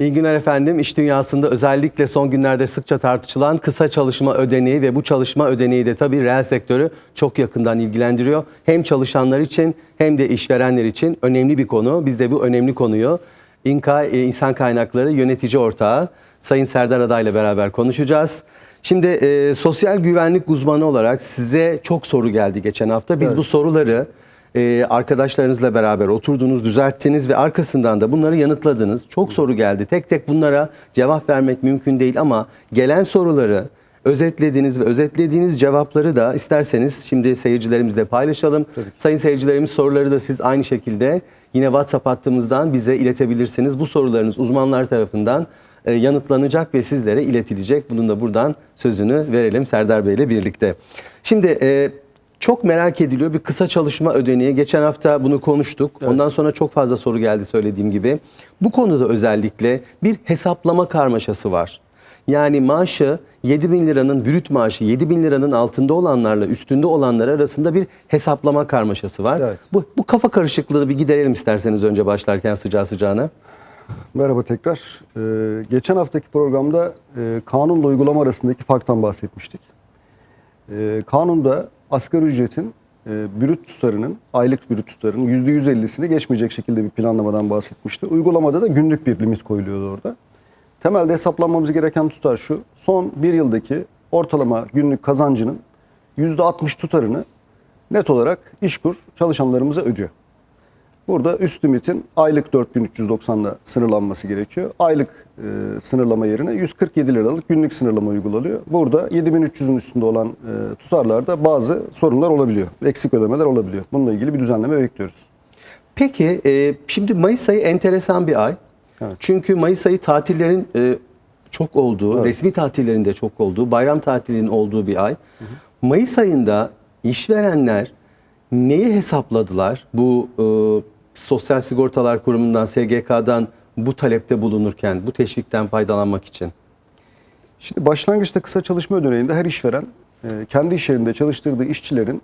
İyi günler efendim. İş dünyasında özellikle son günlerde sıkça tartışılan kısa çalışma ödeneği ve bu çalışma ödeneği de tabii reel sektörü çok yakından ilgilendiriyor. Hem çalışanlar için hem de işverenler için önemli bir konu. Biz de bu önemli konuyu İNKA e, İnsan Kaynakları Yönetici Ortağı Sayın Serdar Aday ile beraber konuşacağız. Şimdi e, sosyal güvenlik uzmanı olarak size çok soru geldi geçen hafta. Biz Evet. bu soruları e, arkadaşlarınızla beraber oturdunuz, düzelttiniz ve arkasından da bunları yanıtladınız. Çok soru geldi. Tek tek bunlara cevap vermek mümkün değil ama gelen soruları özetlediniz ve özetlediğiniz cevapları da isterseniz şimdi seyircilerimizle paylaşalım. Sayın seyircilerimiz soruları da siz aynı şekilde yine WhatsApp hattımızdan bize iletebilirsiniz. Bu sorularınız uzmanlar tarafından e, yanıtlanacak ve sizlere iletilecek. Bunun da buradan sözünü verelim Serdar Bey ile birlikte. Şimdi e, çok merak ediliyor bir kısa çalışma ödeneği. Geçen hafta bunu konuştuk. Ondan sonra çok fazla soru geldi söylediğim gibi. Bu konuda özellikle bir hesaplama karmaşası var. Yani maaşı 7 bin liranın brüt maaşı 7 bin liranın altında olanlarla üstünde olanlar arasında bir hesaplama karmaşası var. Evet. Bu, bu kafa karışıklığı bir giderelim isterseniz önce başlarken sıcağı sıcağına. Merhaba tekrar. Ee, geçen haftaki programda e, kanunla uygulama arasındaki farktan bahsetmiştik. Ee, kanunda asgari ücretin e, brüt tutarının, aylık brüt tutarının %150'sini geçmeyecek şekilde bir planlamadan bahsetmişti. Uygulamada da günlük bir limit koyuluyordu orada. Temelde hesaplanmamız gereken tutar şu. Son bir yıldaki ortalama günlük kazancının %60 tutarını net olarak işkur çalışanlarımıza ödüyor. Burada üst limitin aylık 4390'la sınırlanması gerekiyor. Aylık e, sınırlama yerine 147 liralık günlük sınırlama uygulanıyor. Burada 7300'ün üstünde olan e, tutarlarda bazı sorunlar olabiliyor. Eksik ödemeler olabiliyor. Bununla ilgili bir düzenleme bekliyoruz. Peki e, şimdi Mayıs ayı enteresan bir ay. Evet. Çünkü Mayıs ayı tatillerin e, çok olduğu, Evet. resmi tatillerin de çok olduğu, bayram tatilinin olduğu bir ay. Mayıs ayında işverenler neyi hesapladılar? Bu e, Sosyal Sigortalar Kurumu'ndan, SGK'dan bu talepte bulunurken, bu teşvikten faydalanmak için. Şimdi başlangıçta kısa çalışma ödeneğinde her işveren e, kendi iş yerinde çalıştırdığı işçilerin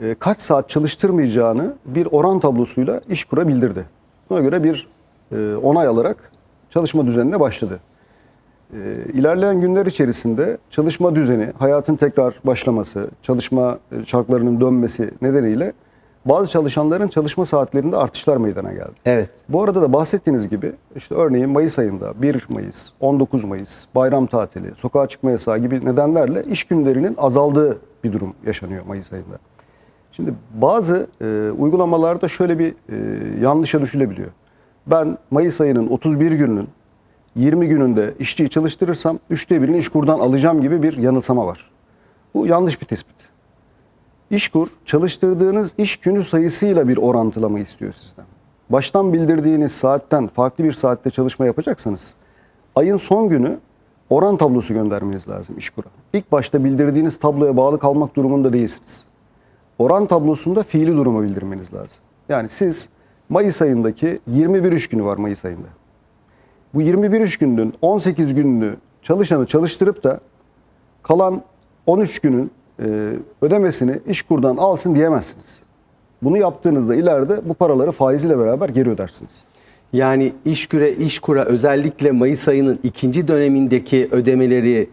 e, kaç saat çalıştırmayacağını bir oran tablosuyla işkura bildirdi. Buna göre bir e, onay alarak çalışma düzenine başladı. İlerleyen günler içerisinde çalışma düzeni, hayatın tekrar başlaması, çalışma şartlarının dönmesi nedeniyle bazı çalışanların çalışma saatlerinde artışlar meydana geldi. Evet. Bu arada da bahsettiğiniz gibi işte örneğin Mayıs ayında 1 Mayıs, 19 Mayıs, bayram tatili, sokağa çıkma yasağı gibi nedenlerle iş günlerinin azaldığı bir durum yaşanıyor Mayıs ayında. Şimdi bazı e, uygulamalarda şöyle bir e, yanlışa düşülebiliyor. Ben Mayıs ayının 31 gününün 20 gününde işçiyi çalıştırırsam üçte birini işkurdan alacağım gibi bir yanılsama var. Bu yanlış bir tespit. İşkur çalıştırdığınız iş günü sayısıyla bir orantılama istiyor sizden. Baştan bildirdiğiniz saatten farklı bir saatte çalışma yapacaksanız ayın son günü oran tablosu göndermeniz lazım İşkur'a. İlk başta bildirdiğiniz tabloya bağlı kalmak durumunda değilsiniz. Oran tablosunda fiili durumu bildirmeniz lazım. Yani siz Mayıs ayındaki 21 iş günü var Mayıs ayında. Bu 21 iş gününün 18 gününü çalışanı çalıştırıp da kalan 13 günün e, ödemesini işkurdan alsın diyemezsiniz. Bunu yaptığınızda ileride bu paraları faiziyle beraber geri ödersiniz. Yani işküre, işkura özellikle Mayıs ayının ikinci dönemindeki ödemeleri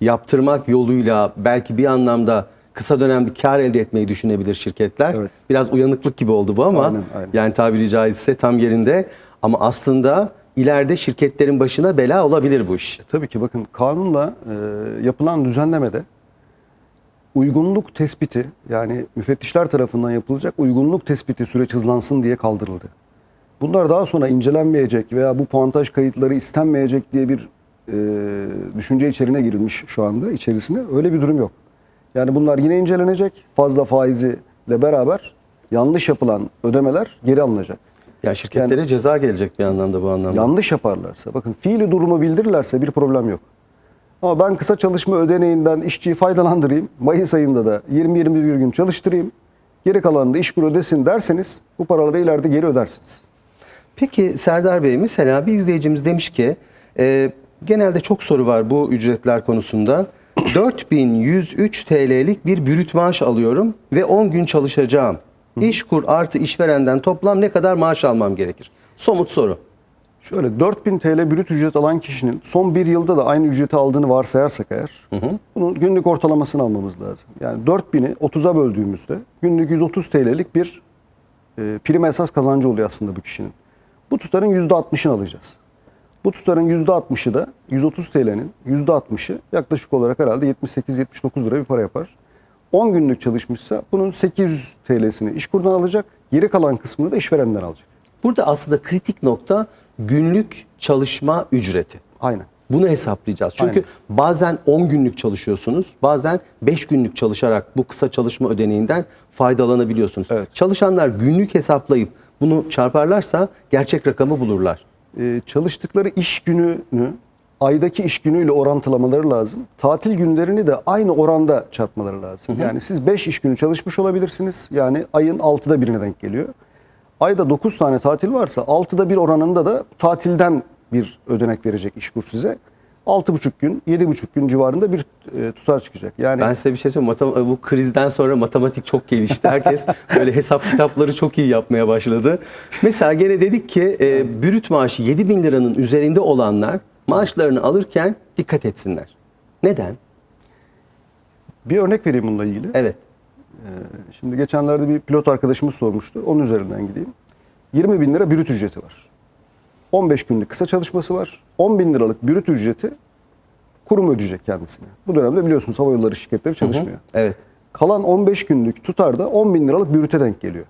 yaptırmak yoluyla belki bir anlamda kısa dönem bir kar elde etmeyi düşünebilir şirketler. Evet. Biraz uyanıklık gibi oldu bu ama Aynen, aynen. yani tabiri caizse tam yerinde. Ama aslında ileride şirketlerin başına bela olabilir bu iş. Tabii ki bakın kanunla e, yapılan düzenlemede uygunluk tespiti yani müfettişler tarafından yapılacak uygunluk tespiti süreç hızlansın diye kaldırıldı. Bunlar daha sonra incelenmeyecek veya bu puantaj kayıtları istenmeyecek diye bir e, düşünce içerine girilmiş şu anda içerisine. Öyle bir durum yok. Yani bunlar yine incelenecek. Fazla faiziyle beraber yanlış yapılan ödemeler geri alınacak. Ya şirketlere ceza gelecek bir anlamda bu anlamda. Yanlış yaparlarsa, bakın fiili durumu bildirirlerse bir problem yok. Ama ben kısa çalışma ödeneğinden işçiyi faydalandırayım. Mayıs ayında da 20-21 gün çalıştırayım. Geri kalanını da işkur ödesin derseniz bu paraları ileride geri ödersiniz. Peki Serdar Bey mesela bir izleyicimiz demiş ki e, genelde çok soru var bu ücretler konusunda. 4103 TL'lik bir brüt maaş alıyorum ve 10 gün çalışacağım. İşkur artı işverenden toplam ne kadar maaş almam gerekir? Somut soru. Şöyle 4000 TL brüt ücret alan kişinin son bir yılda da aynı ücreti aldığını varsayarsak eğer bunun günlük ortalamasını almamız lazım. Yani 4000'i 30'a böldüğümüzde günlük 130 TL'lik bir e, prim esas kazancı oluyor aslında bu kişinin. Bu tutarın %60'ını alacağız. Bu tutarın %60'ı da 130 TL'nin %60'ı yaklaşık olarak herhalde 78-79 lira bir para yapar. 10 günlük çalışmışsa bunun 800 TL'sini işkurdan alacak. Geri kalan kısmını da işverenden alacak. Burada aslında kritik nokta günlük çalışma ücreti. Aynen. Bunu hesaplayacağız. Çünkü bazen 10 günlük çalışıyorsunuz, bazen 5 günlük çalışarak bu kısa çalışma ödeneğinden faydalanabiliyorsunuz. Evet. Çalışanlar günlük hesaplayıp bunu çarparlarsa gerçek rakamı bulurlar. Ee, çalıştıkları iş gününü aydaki iş günüyle orantılamaları lazım. Tatil günlerini de aynı oranda çarpmaları lazım. Yani siz 5 iş günü çalışmış olabilirsiniz. Yani ayın 6'da birine denk geliyor. Ayda 9 tane tatil varsa 6'da bir oranında da tatilden bir ödenek verecek işkur size. 6,5 gün, 7,5 gün civarında bir e, tutar çıkacak. Yani Ben size bir şey söyleyeyim. Bu krizden sonra matematik çok gelişti. Herkes böyle hesap kitapları çok iyi yapmaya başladı. Mesela gene dedik ki e, brüt maaşı 7 bin liranın üzerinde olanlar maaşlarını alırken dikkat etsinler. Neden? bir örnek vereyim bununla ilgili. Evet. Şimdi geçenlerde bir pilot arkadaşımız sormuştu. Onun üzerinden gideyim. 20 bin lira brüt ücreti var. 15 günlük kısa çalışması var. 10 bin liralık brüt ücreti kurum ödeyecek kendisine. Bu dönemde biliyorsunuz hava yolları şirketleri çalışmıyor. Evet. Kalan 15 günlük tutar da 10 bin liralık brüte denk geliyor.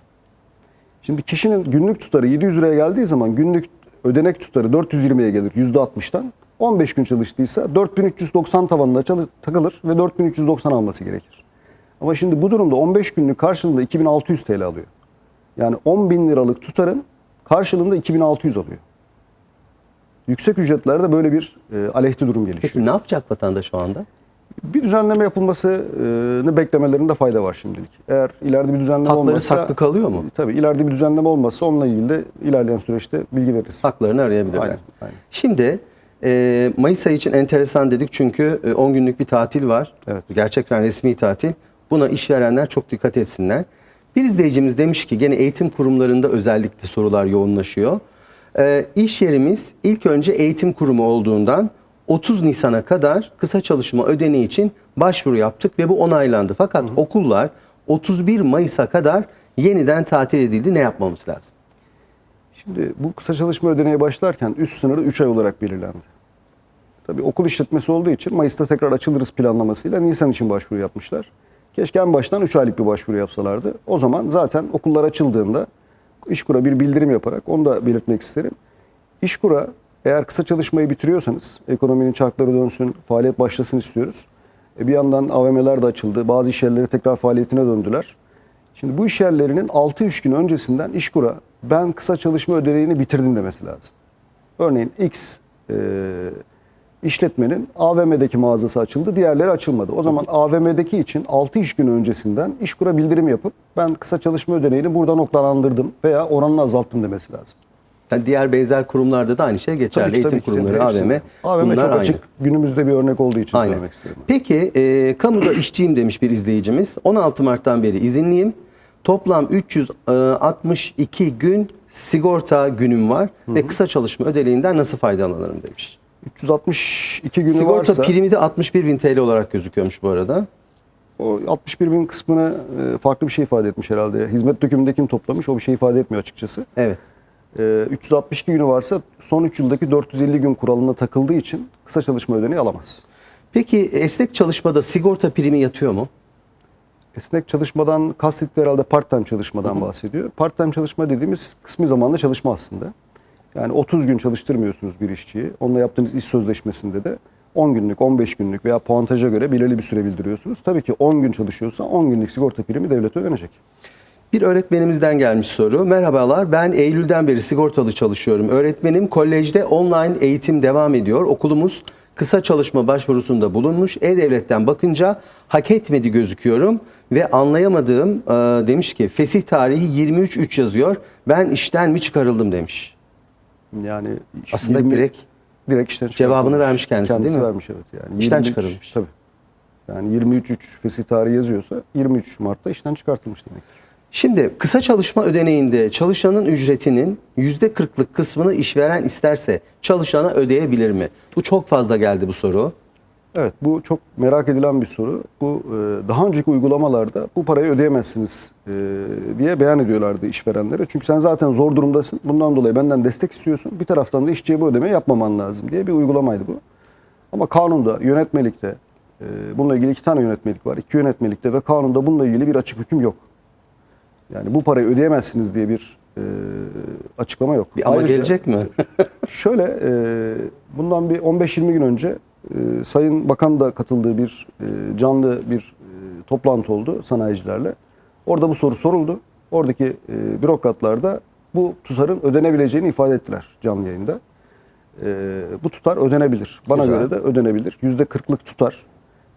Şimdi kişinin günlük tutarı 700 liraya geldiği zaman günlük ödenek tutarı 420'ye gelir %60'tan. 15 gün çalıştıysa 4390 tavanına takılır ve 4390 alması gerekir. Ama şimdi bu durumda 15 günlük karşılığında 2600 TL alıyor. Yani 10 bin liralık tutarın karşılığında 2600 alıyor. Yüksek ücretlerde böyle bir e, aleyhte durum gelişiyor. Peki ne yapacak vatandaş şu anda? Bir düzenleme yapılmasını beklemelerinde fayda var şimdilik. Eğer ileride bir düzenleme Hakları olmazsa... saklı kalıyor mu? Tabii ileride bir düzenleme olmazsa onunla ilgili de ilerleyen süreçte bilgi veririz. Haklarını arayabilirler. Aynen, aynen. Şimdi e, Mayıs ayı için enteresan dedik çünkü e, 10 günlük bir tatil var. Evet. Gerçekten resmi tatil. Buna işverenler çok dikkat etsinler. Bir izleyicimiz demiş ki gene eğitim kurumlarında özellikle sorular yoğunlaşıyor. E, iş yerimiz ilk önce eğitim kurumu olduğundan 30 Nisan'a kadar kısa çalışma ödeneği için başvuru yaptık ve bu onaylandı. Fakat okullar 31 Mayıs'a kadar yeniden tatil edildi. Ne yapmamız lazım? Şimdi bu kısa çalışma ödeneğe başlarken üst sınırı 3 ay olarak belirlendi. Tabii okul işletmesi olduğu için Mayıs'ta tekrar açılırız planlamasıyla Nisan için başvuru yapmışlar. Keşke en baştan 3 aylık bir başvuru yapsalardı. O zaman zaten okullar açıldığında İşkur'a bir bildirim yaparak onu da belirtmek isterim. İşkur'a eğer kısa çalışmayı bitiriyorsanız ekonominin çarkları dönsün, faaliyet başlasın istiyoruz. E bir yandan AVM'ler de açıldı. Bazı iş yerleri tekrar faaliyetine döndüler. Şimdi bu iş yerlerinin 6 iş gün öncesinden İşkur'a ben kısa çalışma ödeneğini bitirdim demesi lazım. Örneğin X e, işletmenin AVM'deki mağazası açıldı, diğerleri açılmadı. O zaman AVM'deki için 6 iş günü öncesinden İşkur'a bildirim yapıp ben kısa çalışma ödeneğini burada noktalandırdım veya oranını azalttım demesi lazım. Yani diğer benzer kurumlarda da aynı şey geçerli. Tabii ki, Eğitim tabii kurumları. AVM. AVM çok aynı. açık. Günümüzde bir örnek olduğu için Aynen. söylemek istiyorum. Peki e, kamuda işçiyim demiş bir izleyicimiz. 16 Mart'tan beri izinliyim. Toplam 362 gün sigorta günüm var ve kısa çalışma ödeneğinden nasıl faydalanırım demiş. 362 günü Sigorta varsa primi de 61 bin TL olarak gözüküyormuş bu arada. o 61 bin kısmını e, farklı bir şey ifade etmiş herhalde. Hizmet dökümündekini toplamış o bir şey ifade etmiyor açıkçası. Evet. E, 362 günü varsa son 3 yıldaki 450 gün kuralına takıldığı için kısa çalışma ödeneği alamaz. Peki esnek çalışmada sigorta primi yatıyor mu? Esnek çalışmadan kastettiği herhalde part time çalışmadan bahsediyor. Part time çalışma dediğimiz kısmi zamanlı çalışma aslında. Yani 30 gün çalıştırmıyorsunuz bir işçiyi. Onunla yaptığınız iş sözleşmesinde de 10 günlük, 15 günlük veya puantaja göre belirli bir süre bildiriyorsunuz. Tabii ki 10 gün çalışıyorsa 10 günlük sigorta primi devlete ödenecek. Bir öğretmenimizden gelmiş soru. Merhabalar ben Eylül'den beri sigortalı çalışıyorum. Öğretmenim kolejde online eğitim devam ediyor. Okulumuz kısa çalışma başvurusunda bulunmuş. E-Devlet'ten bakınca hak etmedi gözüküyorum. Ve anlayamadığım e, demiş ki fesih tarihi 23.3 yazıyor. Ben işten mi çıkarıldım demiş. Yani Aslında 20 direkt direkt işten cevabını vermiş kendisi, değil mi? vermiş evet yani. İşten 23 çıkarılmış. Tabii. Yani 23 3 fesih tarihi yazıyorsa 23 Mart'ta işten çıkartılmış demektir. Şimdi kısa çalışma ödeneğinde çalışanın ücretinin %40'lık kısmını işveren isterse çalışana ödeyebilir mi? Bu çok fazla geldi bu soru. Evet bu çok merak edilen bir soru. Bu e, daha önceki uygulamalarda bu parayı ödeyemezsiniz e, diye beyan ediyorlardı işverenlere. Çünkü sen zaten zor durumdasın. Bundan dolayı benden destek istiyorsun. Bir taraftan da işçiye bu ödemeyi yapmaman lazım diye bir uygulamaydı bu. Ama kanunda, yönetmelikte, e, bununla ilgili iki tane yönetmelik var. İki yönetmelikte ve kanunda bununla ilgili bir açık hüküm yok. Yani bu parayı ödeyemezsiniz diye bir e, açıklama yok. Bir ama Ayrıca- gelecek mi? Şöyle, e, bundan bir 15-20 gün önce e, Sayın Bakan da katıldığı bir e, canlı bir e, toplantı oldu sanayicilerle. Orada bu soru soruldu. Oradaki e, bürokratlar da bu tutarın ödenebileceğini ifade ettiler canlı yayında. E, bu tutar ödenebilir. Bana Güzel. göre de ödenebilir. %40'lık tutar.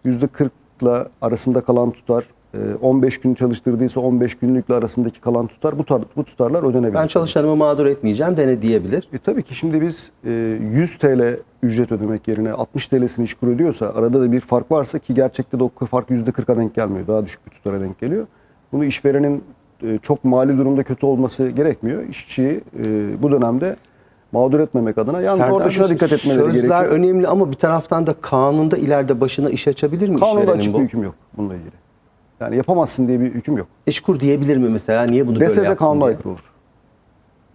%40'la arasında kalan tutar. e, 15 gün çalıştırdıysa 15 günlükle arasındaki kalan tutar. Bu, tar, bu tutarlar ödenebilir. Ben çalışanımı mağdur etmeyeceğim dene diyebilir. E tabii ki şimdi biz e, 100 TL ücret ödemek yerine 60 TL'sini işkur ödüyorsa arada da bir fark varsa ki gerçekte de o fark %40'a denk gelmiyor. Daha düşük bir tutara denk geliyor. Bunu işverenin e, çok mali durumda kötü olması gerekmiyor. İşçiyi e, bu dönemde mağdur etmemek adına. Yalnız Serdar orada şuna dikkat etmeleri Sözler gerekiyor. önemli ama bir taraftan da kanunda ileride başına iş açabilir mi Kanunda açık bu? bir hüküm yok bununla ilgili. Yani yapamazsın diye bir hüküm yok. İşkur diyebilir mi mesela? Niye bunu Dese böyle de kanuna aykırı olur.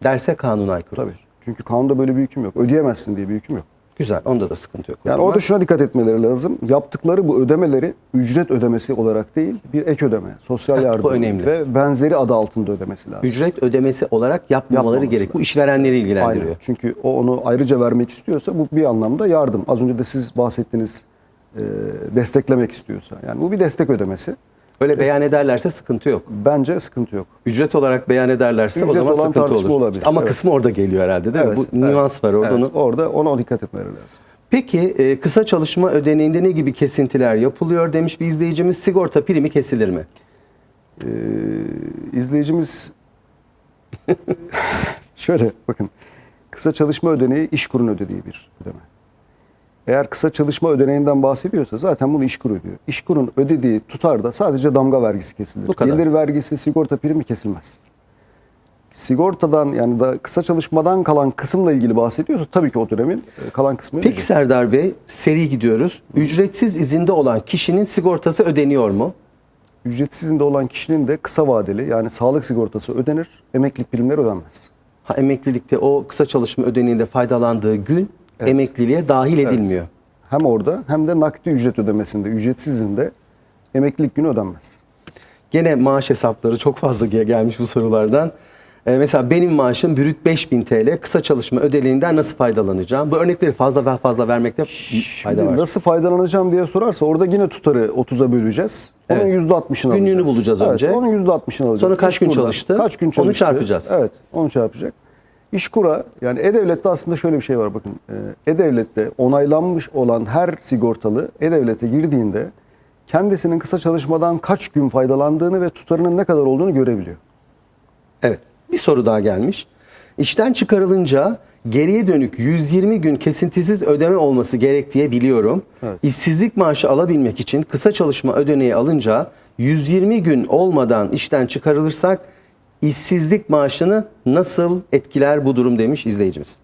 Derse kanuna aykırı Tabii. olur. Çünkü kanunda böyle bir hüküm yok. Ödeyemezsin diye bir hüküm yok. Güzel. Onda da sıkıntı yok. Yani orada şuna dikkat etmeleri lazım. Yaptıkları bu ödemeleri ücret ödemesi olarak değil, bir ek ödeme, sosyal Heh, bu yardım önemli. ve benzeri adı altında ödemesi lazım. ücret ödemesi olarak yapmamaları Yapmaması gerek. Bu işverenleri ilgilendiriyor. Aynen. Çünkü o onu ayrıca vermek istiyorsa bu bir anlamda yardım. Az önce de siz bahsettiniz e, desteklemek istiyorsa. Yani bu bir destek ödemesi. Öyle beyan ederlerse sıkıntı yok. Bence sıkıntı yok. Ücret olarak beyan ederlerse o Ücret zaman olan sıkıntı olur. olabilir. Ama Evet. kısmı orada geliyor herhalde değil mi? Bu evet. nüans var orada. Evet, onu- orada ona dikkat etmeleri lazım. Peki e, kısa çalışma ödeneğinde ne gibi kesintiler yapılıyor demiş bir izleyicimiz. Sigorta primi kesilir mi? Ee, izleyicimiz şöyle bakın kısa çalışma ödeneği işkurun ödediği bir ödeme. Eğer kısa çalışma ödeneğinden bahsediyorsa zaten bunu işkur ödüyor. İşkurun ödediği tutarda sadece damga vergisi kesilir. Bu kadar. Gelir vergisi, sigorta primi kesilmez. Sigortadan yani da kısa çalışmadan kalan kısımla ilgili bahsediyorsa tabii ki o dönemin e, kalan kısmı Peki ödeyecek. Serdar Bey seri gidiyoruz. Ücretsiz izinde olan kişinin sigortası ödeniyor mu? Ücretsiz izinde olan kişinin de kısa vadeli yani sağlık sigortası ödenir, emeklilik primleri ödenmez. Ha, emeklilikte o kısa çalışma ödeneğinde faydalandığı gün emekliliğe dahil edilmiyor. Hem orada hem de nakdi ücret ödemesinde, ücretsiz izinde emeklilik günü ödenmez. Gene maaş hesapları çok fazla ge- gelmiş bu sorulardan. Ee, mesela benim maaşım brüt 5000 TL. Kısa çalışma ödeneğinden nasıl faydalanacağım? Bu örnekleri fazla ve fazla vermekte fayda var. Nasıl faydalanacağım diye sorarsa orada yine tutarı 30'a böleceğiz. Onun Evet. %60'ını Günlüğünü alacağız. bulacağız evet, önce. Onun %60'ını alacağız. Sonra kaç gün çalıştı? Kaç gün Onu çalıştı? çarpacağız. Evet onu çarpacak. İşkur'a yani E-Devlet'te aslında şöyle bir şey var bakın. Ee, E-Devlet'te onaylanmış olan her sigortalı E-Devlet'e girdiğinde kendisinin kısa çalışmadan kaç gün faydalandığını ve tutarının ne kadar olduğunu görebiliyor. Evet. Bir soru daha gelmiş. İşten çıkarılınca geriye dönük 120 gün kesintisiz ödeme olması gerektiği biliyorum. Evet. İşsizlik maaşı alabilmek için kısa çalışma ödeneği alınca 120 gün olmadan işten çıkarılırsak işsizlik maaşını nasıl etkiler bu durum demiş izleyicimiz.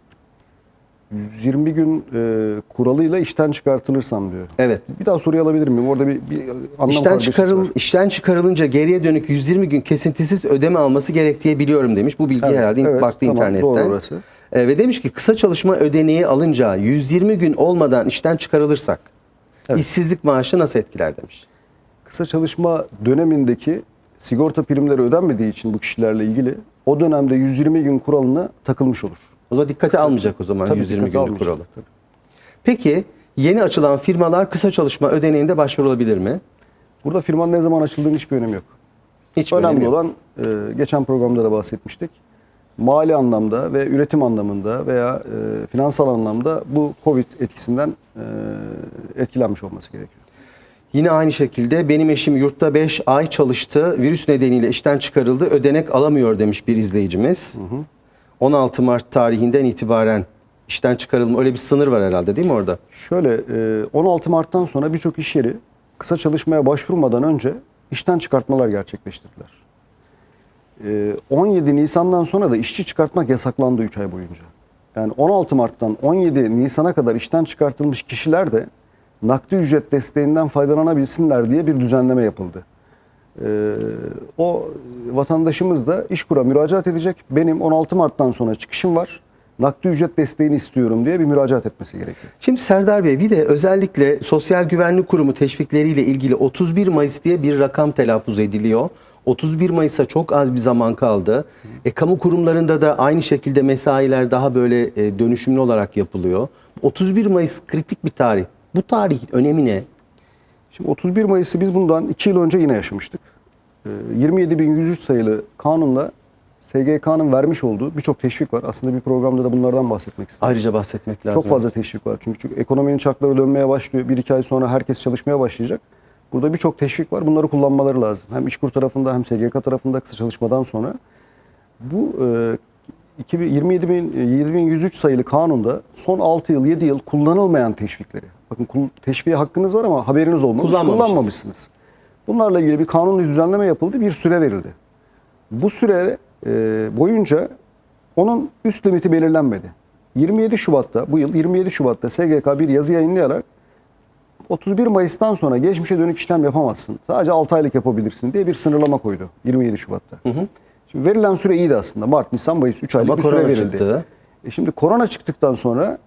120 gün e, kuralıyla işten çıkartılırsam diyor. Evet. Bir daha soruyu alabilir miyim? Orada bir, bir anlam İşten çıkarıl var. işten çıkarılınca geriye dönük 120 gün kesintisiz ödeme alması gerektiği biliyorum demiş. Bu bilgi Evet, herhalde evet, baktı tamam, internetten. doğru orası. E, ve demiş ki kısa çalışma ödeneği alınca 120 gün olmadan işten çıkarılırsak Evet. işsizlik maaşı nasıl etkiler demiş. Kısa çalışma dönemindeki sigorta primleri ödenmediği için bu kişilerle ilgili o dönemde 120 gün kuralına takılmış olur. O da dikkate almayacak o zaman Tabii 120 dikkate günlük kuralı. tabii. Peki yeni açılan firmalar kısa çalışma ödeneğinde başvurulabilir mi? Burada firmanın ne zaman açıldığının hiçbir önemi yok. Hiç Önemli önemi yok. olan e, geçen programda da bahsetmiştik. Mali anlamda ve üretim anlamında veya e, finansal anlamda bu Covid etkisinden e, etkilenmiş olması gerekiyor. Yine aynı şekilde benim eşim yurtta 5 ay çalıştı. Virüs nedeniyle işten çıkarıldı. Ödenek alamıyor demiş bir izleyicimiz. 16 Mart tarihinden itibaren işten çıkarılma öyle bir sınır var herhalde değil mi orada? Şöyle e, 16 Mart'tan sonra birçok iş yeri kısa çalışmaya başvurmadan önce işten çıkartmalar gerçekleştirdiler. Ee, 17 Nisan'dan sonra da işçi çıkartmak yasaklandı 3 ay boyunca. Yani 16 Mart'tan 17 Nisan'a kadar işten çıkartılmış kişiler de nakdi ücret desteğinden faydalanabilsinler diye bir düzenleme yapıldı. Ee, o vatandaşımız da İşkur'a müracaat edecek. Benim 16 Mart'tan sonra çıkışım var. Nakdi ücret desteğini istiyorum diye bir müracaat etmesi gerekiyor. Şimdi Serdar Bey bir de özellikle Sosyal Güvenlik Kurumu teşvikleriyle ilgili 31 Mayıs diye bir rakam telaffuz ediliyor. 31 Mayıs'a çok az bir zaman kaldı. E, kamu kurumlarında da aynı şekilde mesailer daha böyle e, dönüşümlü olarak yapılıyor. 31 Mayıs kritik bir tarih. Bu tarihin önemi ne? Şimdi 31 Mayıs'ı biz bundan 2 yıl önce yine yaşamıştık. Ee, 27.103 sayılı kanunla SGK'nın vermiş olduğu birçok teşvik var. Aslında bir programda da bunlardan bahsetmek istedim. Ayrıca bahsetmek lazım. Çok fazla teşvik var. Çünkü, çünkü ekonominin çarkları dönmeye başlıyor. Bir iki ay sonra herkes çalışmaya başlayacak. Burada birçok teşvik var. Bunları kullanmaları lazım. Hem İşkur tarafında hem SGK tarafında kısa çalışmadan sonra. Bu e, 27.103 sayılı kanunda son 6 yıl 7 yıl kullanılmayan teşvikleri. Bakın teşviğe hakkınız var ama haberiniz olmamış. Kullanmamışız. Kullanmamışsınız. Bunlarla ilgili bir kanunlu düzenleme yapıldı. Bir süre verildi. Bu süre e, boyunca onun üst limiti belirlenmedi. 27 Şubat'ta bu yıl 27 Şubat'ta SGK bir yazı yayınlayarak 31 Mayıs'tan sonra geçmişe dönük işlem yapamazsın. Sadece 6 aylık yapabilirsin diye bir sınırlama koydu 27 Şubat'ta. Şimdi verilen süre iyiydi aslında. Mart, Nisan, Mayıs 3 aylık Ama bir süre verildi. çıktı. E şimdi korona çıktıktan sonra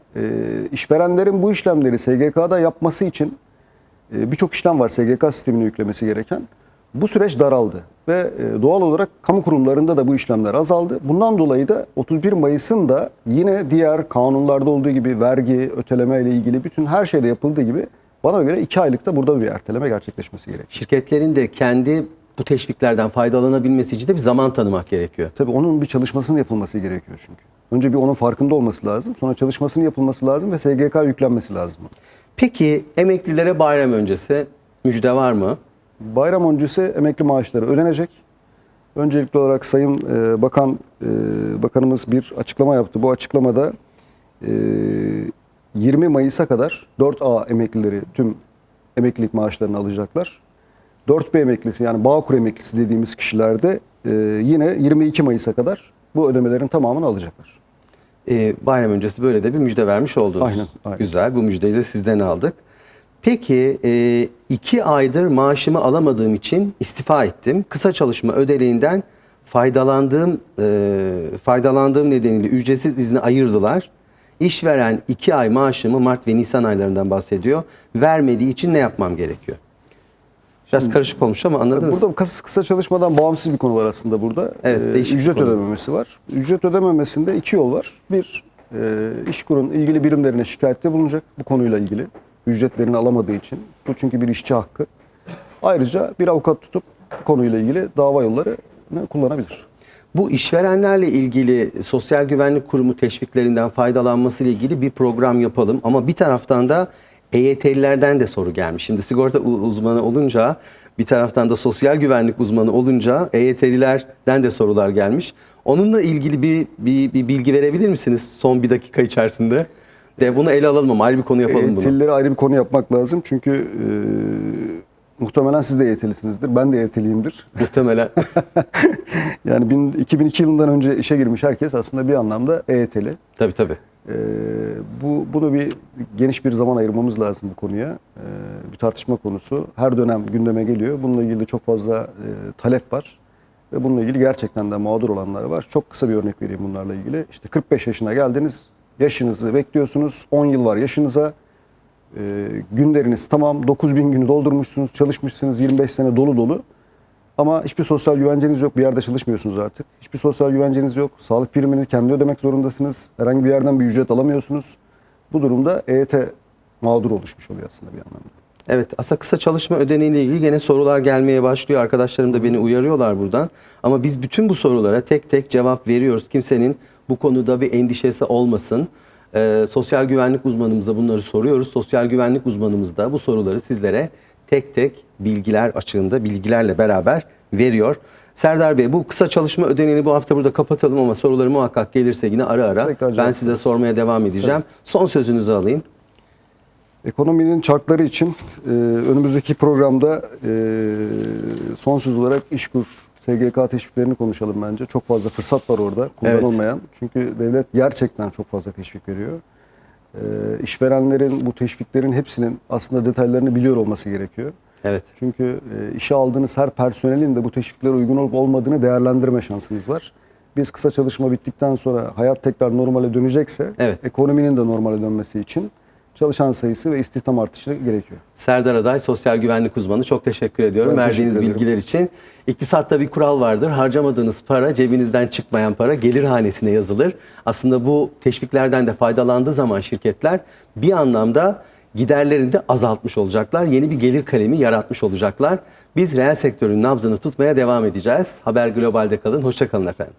işverenlerin bu işlemleri SGK'da yapması için e, birçok işlem var SGK sistemine yüklemesi gereken. Bu süreç daraldı ve e, doğal olarak kamu kurumlarında da bu işlemler azaldı. Bundan dolayı da 31 Mayıs'ın da yine diğer kanunlarda olduğu gibi vergi, öteleme ile ilgili bütün her şeyde yapıldığı gibi bana göre 2 aylıkta burada bir erteleme gerçekleşmesi gerekiyor. Şirketlerin de kendi bu teşviklerden faydalanabilmesi için de bir zaman tanımak gerekiyor. Tabii onun bir çalışmasının yapılması gerekiyor çünkü. Önce bir onun farkında olması lazım. Sonra çalışmasının yapılması lazım ve SGK yüklenmesi lazım. Peki emeklilere bayram öncesi müjde var mı? Bayram öncesi emekli maaşları ödenecek. Öncelikli olarak Sayın e, Bakan e, Bakanımız bir açıklama yaptı. Bu açıklamada e, 20 Mayıs'a kadar 4A emeklileri tüm emeklilik maaşlarını alacaklar. 4B emeklisi yani Bağkur emeklisi dediğimiz kişiler de e, yine 22 Mayıs'a kadar bu ödemelerin tamamını alacaklar. Ee, bayram öncesi böyle de bir müjde vermiş oldunuz. Aynen, aynen. Güzel bu müjdeyi de sizden aldık. Peki e, iki aydır maaşımı alamadığım için istifa ettim. Kısa çalışma ödeliğinden faydalandığım e, faydalandığım nedeniyle ücretsiz izni ayırdılar. İşveren iki ay maaşımı Mart ve Nisan aylarından bahsediyor. Vermediği için ne yapmam gerekiyor? Biraz karışık olmuş ama anladınız. Burada kısa, kısa çalışmadan bağımsız bir konu var aslında burada. Evet, Ee, değişik ücret konu. ödememesi var. Ücret ödememesinde iki yol var. Bir, e, işkurun ilgili birimlerine şikayette bulunacak bu konuyla ilgili. Ücretlerini alamadığı için. Bu çünkü bir işçi hakkı. Ayrıca bir avukat tutup bu konuyla ilgili dava yollarını kullanabilir. Bu işverenlerle ilgili Sosyal Güvenlik Kurumu teşviklerinden faydalanması ile ilgili bir program yapalım. Ama bir taraftan da EYT'lilerden de soru gelmiş. Şimdi sigorta uzmanı olunca bir taraftan da sosyal güvenlik uzmanı olunca EYT'lilerden de sorular gelmiş. Onunla ilgili bir, bir, bir bilgi verebilir misiniz son bir dakika içerisinde? De bunu ele alalım ama ayrı bir konu yapalım bunu. EYT'lileri ayrı bir konu yapmak lazım. Çünkü e, muhtemelen siz de EYT'lisinizdir. Ben de EYT'liyimdir. Muhtemelen. Yani bin- 2002 yılından önce işe girmiş herkes aslında bir anlamda EYT'li. tabii tabii. Ee, bu bunu bir geniş bir zaman ayırmamız lazım bu konuya. Ee, bir tartışma konusu. Her dönem gündeme geliyor. Bununla ilgili çok fazla e, talep var. Ve bununla ilgili gerçekten de mağdur olanlar var. Çok kısa bir örnek vereyim bunlarla ilgili. İşte 45 yaşına geldiniz. Yaşınızı bekliyorsunuz. 10 yıl var yaşınıza. Ee, günleriniz tamam. 9000 günü doldurmuşsunuz. Çalışmışsınız 25 sene dolu dolu. Ama hiçbir sosyal güvenceniz yok. Bir yerde çalışmıyorsunuz artık. Hiçbir sosyal güvenceniz yok. Sağlık primini kendi ödemek zorundasınız. Herhangi bir yerden bir ücret alamıyorsunuz. Bu durumda EYT mağdur oluşmuş oluyor aslında bir anlamda. Evet, aslında kısa çalışma ödeneğiyle ilgili gene sorular gelmeye başlıyor. Arkadaşlarım da beni uyarıyorlar buradan. Ama biz bütün bu sorulara tek tek cevap veriyoruz. Kimsenin bu konuda bir endişesi olmasın. Ee, sosyal güvenlik uzmanımıza bunları soruyoruz. Sosyal güvenlik uzmanımız da bu soruları sizlere tek tek bilgiler açığında bilgilerle beraber veriyor. Serdar Bey bu kısa çalışma ödeneğini bu hafta burada kapatalım ama soruları muhakkak gelirse yine ara ara Tekrar ben size sormaya devam edeceğim. Son sözünüzü alayım. Ekonominin çarkları için e, önümüzdeki programda e, son söz olarak İşkur SGK teşviklerini konuşalım bence. Çok fazla fırsat var orada kullanılmayan. Çünkü devlet gerçekten çok fazla teşvik veriyor. Ee, işverenlerin bu teşviklerin hepsinin aslında detaylarını biliyor olması gerekiyor. Evet. Çünkü e, işe aldığınız her personelin de bu teşviklere uygun olup olmadığını değerlendirme şansınız var. Biz kısa çalışma bittikten sonra hayat tekrar normale dönecekse Evet. ekonominin de normale dönmesi için çalışan sayısı ve istihdam artışı gerekiyor. Serdar Aday, sosyal güvenlik uzmanı. Çok teşekkür ediyorum Ben verdiğiniz teşekkür ederim. bilgiler için. İktisatta bir kural vardır. Harcamadığınız para, cebinizden çıkmayan para gelir hanesine yazılır. Aslında bu teşviklerden de faydalandığı zaman şirketler bir anlamda giderlerini de azaltmış olacaklar. Yeni bir gelir kalemi yaratmış olacaklar. Biz reel sektörün nabzını tutmaya devam edeceğiz. Haber Global'de kalın. Hoşçakalın efendim.